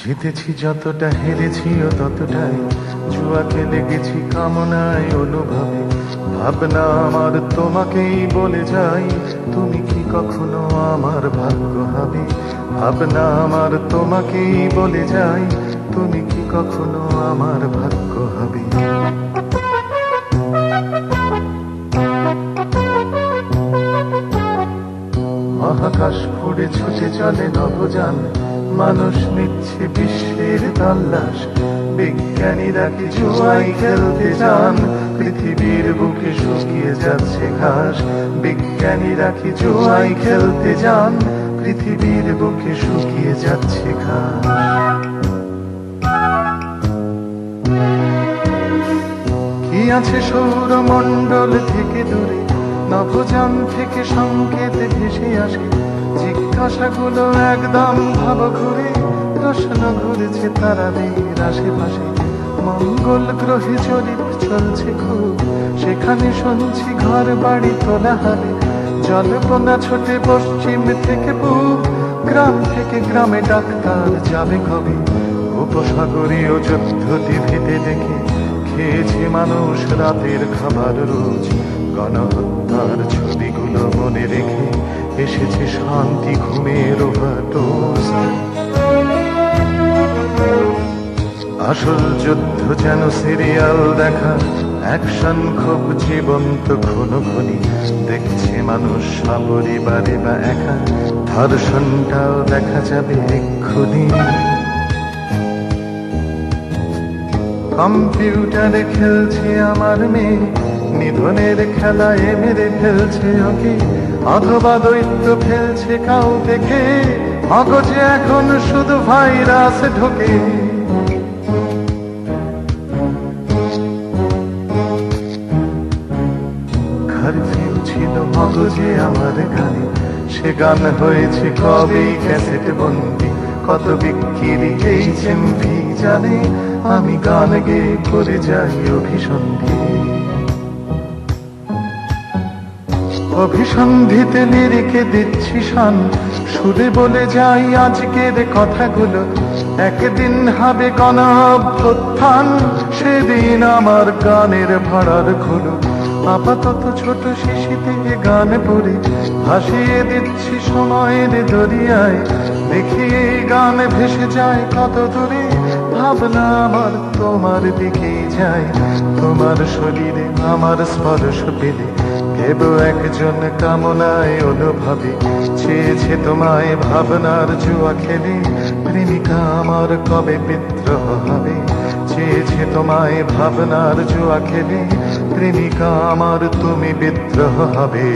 জিতেছি যতটা হেরেছিও ততটাই। জুয়া খেলে গেছি কামনায় অনুভবে। ভাবনা আমার তোমাকেই বলে যাই, তুমি কি কখনো আমার ভাগ্য হবে? ভাবনা আমার তোমাকেই বলে যাই, তুমি কি কখনো আমার ভাগ্য হবে? মহাকাশ ফুড়ে ছুটে চলে নবযান। মানুষ নিচ্ছে বিশ্বের তল্লাশ। বিজ্ঞানীরা কি জুয়াই খেলতে যান পৃথিবীর বুকে শুকিয়ে যাচ্ছে ঘাস। বিজ্ঞানীরা কি জুয়াই খেলতে যান পৃথিবীর বুকে শুকিয়ে যাচ্ছে ঘাস। কি আছে সৌরমণ্ডল থেকে দূরে? নভোযান থেকে সংকেত ভেসে আসে। জিজ্ঞাসাগুলো একদম ভাব ঘুরে প্রশ্ন ঘুরেছে তারাদের আশেপাশে। মঙ্গল গ্রহে জরিপ চলছে খুব, সেখানে শুনছি ঘর বাড়ি তোলা হবে। জল্পনা ছোটে পশ্চিম থেকে পূব, গ্রাম থেকে গ্রামে ডাক্তার যাবে কবে? উপসাগরীয় যুদ্ধ টিভিতে দেখে খেয়েছে মানুষ রাতের খাবার রোজ। গণহত্যার ছবিগুলো মনে রেখে এসেছে শান্তি ঘুমের আসল যুদ্ধ যেন সিরিয়াল দেখা, অ্যাকশন খুব জীবন্ত ঘন ঘনি দেখছে মানুষ সপরিবারে বা একা, ধর্ষণটাও দেখা যাবে এক্ষুনি। কম্পিউটারে খেলছে আমার মেয়ে, নিধনের খেলায় মেরে ফেলছে ওকে, অথবা দৈত্য ফেলছে কাউ দেখে, মগজে এখন শুধু ভাইরাস ঢোকে। ছিল মগজে আমার গানে, সে গান হয়েছে কবেই ক্যাসেট বন্দি? কত বিক্রি এই চেম্পি জানে, আমি গান গেয়ে করে যাই অভিসন্ধি। অভিসন্ধিতে লিরিকে দিচ্ছি শান, সুরে বলে যাই আজকের কথাগুলো। একদিন হবে গণ অভ্যুত্থান সেদিন আমার গানের ভাড়ার খুলো আপাতত ছোট শিশিতে গান পড়ে ভাসিয়ে দিচ্ছি সময়ের দরিয়ায়। দেখি এই গান ভেসে যায় কত দূরে। ভাবনা আমার তোমার দিকেই যায়। তোমার শরীরে আমার স্পর্শ পেলে কেব একজন কামনায় অনুভবে। চেয়েছে তোমায় ভাবনার জুয়া খেলে। প্রেমিকা আমার কবে বিদ্রোহ চেয়েছে তোমায় ভাবনার জোয়া খেলে প্রেমিকা আমার তুমি বিদ্রোহ হবে।